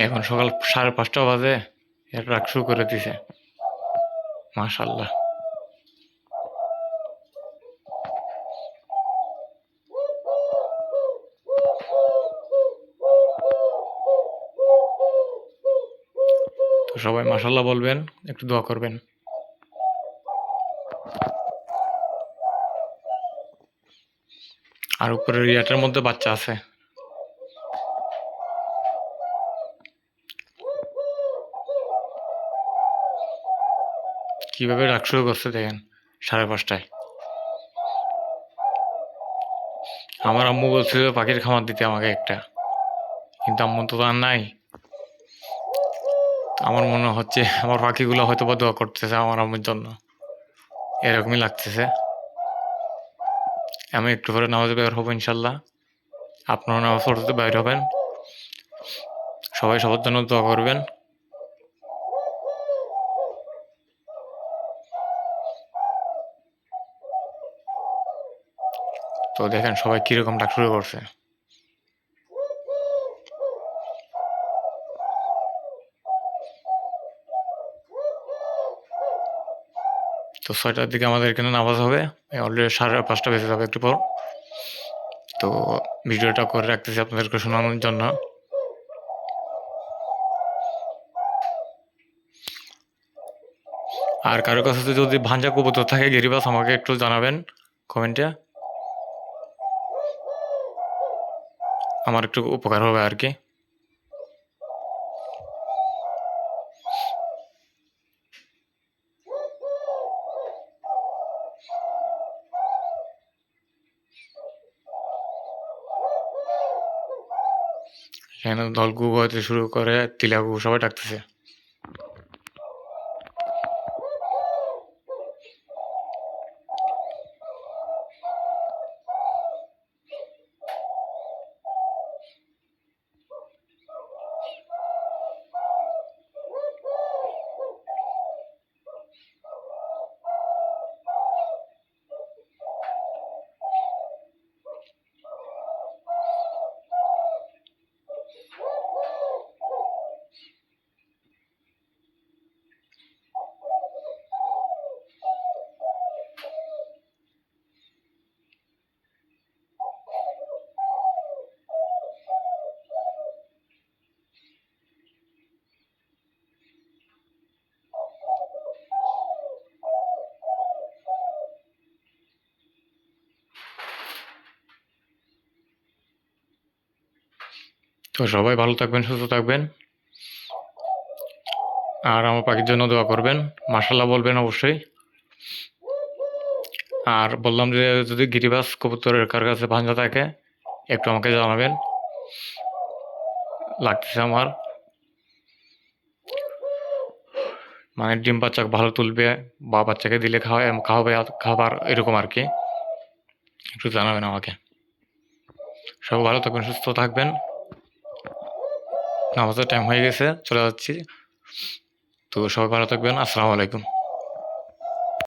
এখন সকাল সাড়ে পাঁচটা বাজে, এর রাগ শুরু করে দিছে। মাশাল্লাহ তো সবাই মাশাল্লাহ বলবেন, একটু দোয়া করবেন। আর উপরের ইয়াটার মধ্যে বাচ্চা আছে। কীভাবে রাগ শুরু করছে দেখেন, সাড়ে পাঁচটায়। আমার আম্মু বলছিল, পাখির খামার দিতে আমাকে একটা। কিন্তু আম্মু তো আর নাই। আমার মনে হচ্ছে, আমার পাখিগুলো হয়তো বা দোয়া করতেছে আমার আম্মুর জন্য। এরকমই লাগতেছে। আমি একটু পরে নামাজে বের হব ইনশাল্লাহ। আপনারা নামাজ পড়তে বের হবেন। সবাই সবার জন্য দোয়া করবেন। তো দেখেন সবাই কীরকম ডাক শুরু করছে। তো ছয়টার দিকে আমাদের এখানে নামাজ হবে। অলরেডি সাড়ে পাঁচটা বেজে যাবে একটু পর। তো ভিডিওটা করে রাখতেছি আপনাদেরকে শোনানোর জন্য। আর কারও কাছে যদি ভাঞ্জা কবুতর থাকে, গিরিবাস, আমাকে একটু জানাবেন কমেন্টে। আমার একটু উপকার হবে আর কি। এখানে দলগু হতে শুরু করে তিলাগু সবাই ডাকতেছে। তো সবাই ভালো থাকবেন, সুস্থ থাকবেন। আর আমার পাখির জন্য দোয়া করবেন। মাসাল্লাহ বলবেন অবশ্যই। আর বললাম যে, যদি গিরিবাস কবুতরের কার কাছে ভাঞ্জা থাকে, একটু আমাকে জানাবেন। লাগতেছে আমার। মানে ডিম বাচ্চা ভালো তুলবে বা বাচ্চাকে দিলে খাওয়ায়, খাওয়াবে, খাবার এরকম আর কি। একটু জানাবেন আমাকে। সব ভালো থাকবেন, সুস্থ থাকবেন। নামাজের টাইম হয়ে গেছে চলে যাচ্ছি। তো সবাই ভালো থাকবেন আসসালামু আলাইকুম।